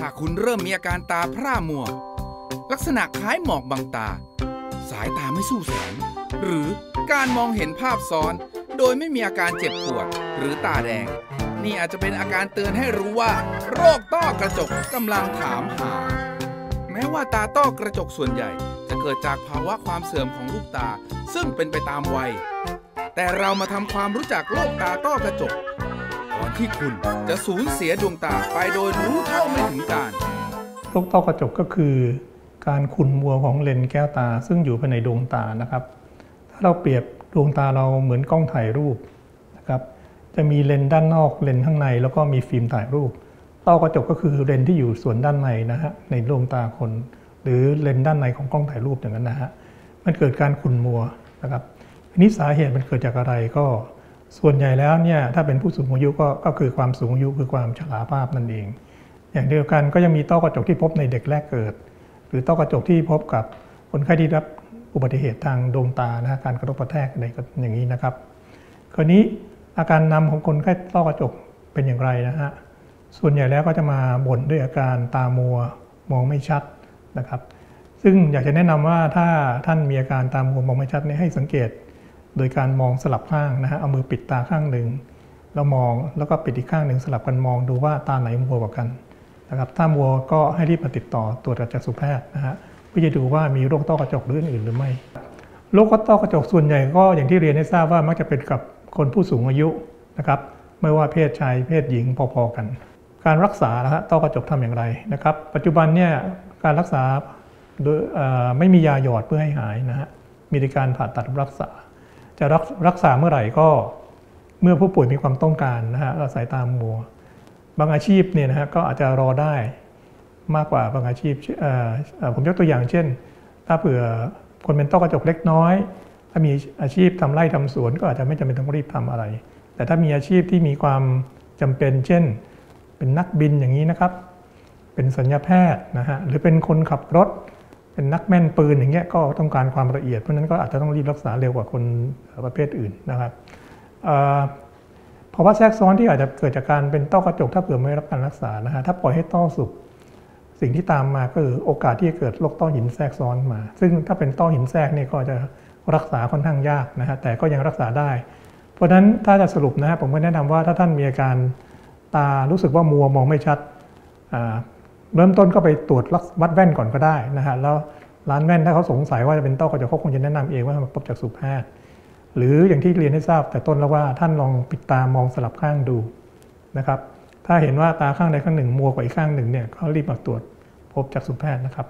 หากคุณเริ่มมีอาการตาพร่ามัว ลักษณะคล้ายหมอกบังตา สายตาไม่สู้แสง หรือการมองเห็นภาพซ้อน โดยไม่มีอาการเจ็บปวด หรือตาแดง นี่อาจจะเป็นอาการเตือนให้รู้ว่า โรคต้อกระจกกำลังถามหา แม้ว่าตาต้อกระจกส่วนใหญ่ จะเกิดจากภาวะความเสื่อมของลูกตา ซึ่งเป็นไปตามวัย แต่เรามาทำความรู้จักโรคตาต้อกระจก ก่อนที่คุณจะสูญเสียดวงตาไปโดยรู้เท่าไม่ถึงการโรคต้อกระจกก็คือ การขุ่นมัวของเลนส์แก้วตา ซึ่งอยู่ภายในดวงตานะครับ ถ้าเราเปรียบดวงตาเราเหมือนกล้องถ่ายรูปนะครับ จะมีเลนส์ด้านนอกเลนส์ข้างในแล้วก็มีฟิล์มถ่ายรูปต้อกระจกก็คือเลนส์ที่อยู่ส่วนด้านในนะฮะในดวงตาคน หรือเลนส์ด้านในของกล้องถ่ายรูปอย่างนั้นนะฮะมันเกิดการขุ่นมัวนะครับทีนี้สาเหตุมันเกิดจากอะไรก็ ส่วนใหญ่แล้วเนี่ยถ้าเป็นผู้สูงอายุก็ก็คือความสูงอายุคือความชราภาพนั่นเอง อย่างเดียวกันก็ยังมีต้อกระจกที่พบในเด็กแรกเกิด หรือต้อกระจกที่พบกับคนไข้ที่รับอุบัติเหตุทางดวงตานะฮะการกระทบกระแทกอะไรก็อย่างนี้นะครับคราวนี้อาการนำของคนไข้ต้อกระจกเป็นอย่างไรนะฮะส่วนใหญ่แล้วก็จะมาบ่นด้วยอาการตามัวมองไม่ชัดนะครับ ซึ่งอยากจะแนะนำว่าถ้าท่านมีอาการตามัวมองไม่ชัดนี่ให้สังเกต โดยการมองสลับข้างนะฮะเอามือปิดตาข้างหนึ่งแล้วมองแล้วก็ปิดอีกข้างหนึ่งสลับกันมองดูว่าตาไหนมัวกว่ากันนะครับถ้ามัวก็ให้รีบมาติดต่อตรวจจักษุแพทย์นะฮะเพื่อจะดูว่ามีโรคต้อกระจกหรืออื่นหรือไม่โรคต้อกระจกส่วนใหญ่ก็อย่างที่เรียนให้ทราบว่ามักจะเป็นกับคนผู้สูงอายุนะครับไม่ว่าเพศชายเพศหญิงพอๆกัน การรักษานะฮะต้อกระจกทำอย่างไรนะครับ ปัจจุบันเนี่ยการรักษาโดยไม่มียาหยอดเพื่อให้หายนะฮะมีแต่การผ่าตัดรักษา จะรักรักษาเมื่อไหร่ก็เมื่อผู้ป่วยมีความต้องการนะฮะสายตามัว บางอาชีพเนี่ยนะฮะก็อาจจะรอได้มากกว่าบางอาชีพผมยกตัวอย่างเช่น ถ้าเผื่อคนเป็นต้อกระจกเล็กน้อย ถ้ามีอาชีพทำไร่ทำสวนก็อาจจะไม่จำเป็นต้องรีบทำอะไร แต่ถ้ามีอาชีพที่มีความจำเป็น เช่น เป็นนักบินอย่างนี้นะครับ เป็นสัญญาแพทย์นะฮะหรือเป็นคนขับรถ เป็นนักแม่นปืนอย่างเงี้ยก็ต้องการความละเอียดเพราะนั้นก็อาจจะต้องรีบรักษาเร็วกว่าคนประเภทอื่นนะครับเอ่อภาวะแทรกซ้อนที่อาจจะเกิดจากการเป็นต้อกระจกถ้าเผื่อไม่รับการรักษานะฮะถ้าปล่อยให้ต้อสุกสิ่งที่ตามมาก็คือโอกาสที่จะเกิดโรคต้อหินแทรกซ้อนมา ซึ่งถ้าเป็นต้อหินแทรกเนี่ยก็จะรักษาค่อนข้างยากนะฮะแต่ก็ยังรักษาได้ เพราะฉะนั้นถ้าจะสรุปนะฮะผมก็แนะนำว่าถ้าท่านมีอาการตารู้สึกว่ามัวมองไม่ชัดอ่า เริ่มต้นก็ไปตรวจวัดแว่นก่อนก็ได้นะฮะแล้วร้านแว่นถ้าเขาสงสัยว่าจะเป็นต้อกระจกเขาคงจะแนะนำเองว่ามาพบจากสุแพทย์หรืออย่างที่เรียนให้ทราบแต่ต้นแล้วว่าท่านลองปิดตามองสลับข้างดูนะครับถ้าเห็นว่าตาข้างใดข้างหนึ่งมัวกว่าอีกข้างหนึ่งเนี่ยก็รีบมาตรวจพบจากสุแพทย์นะครับ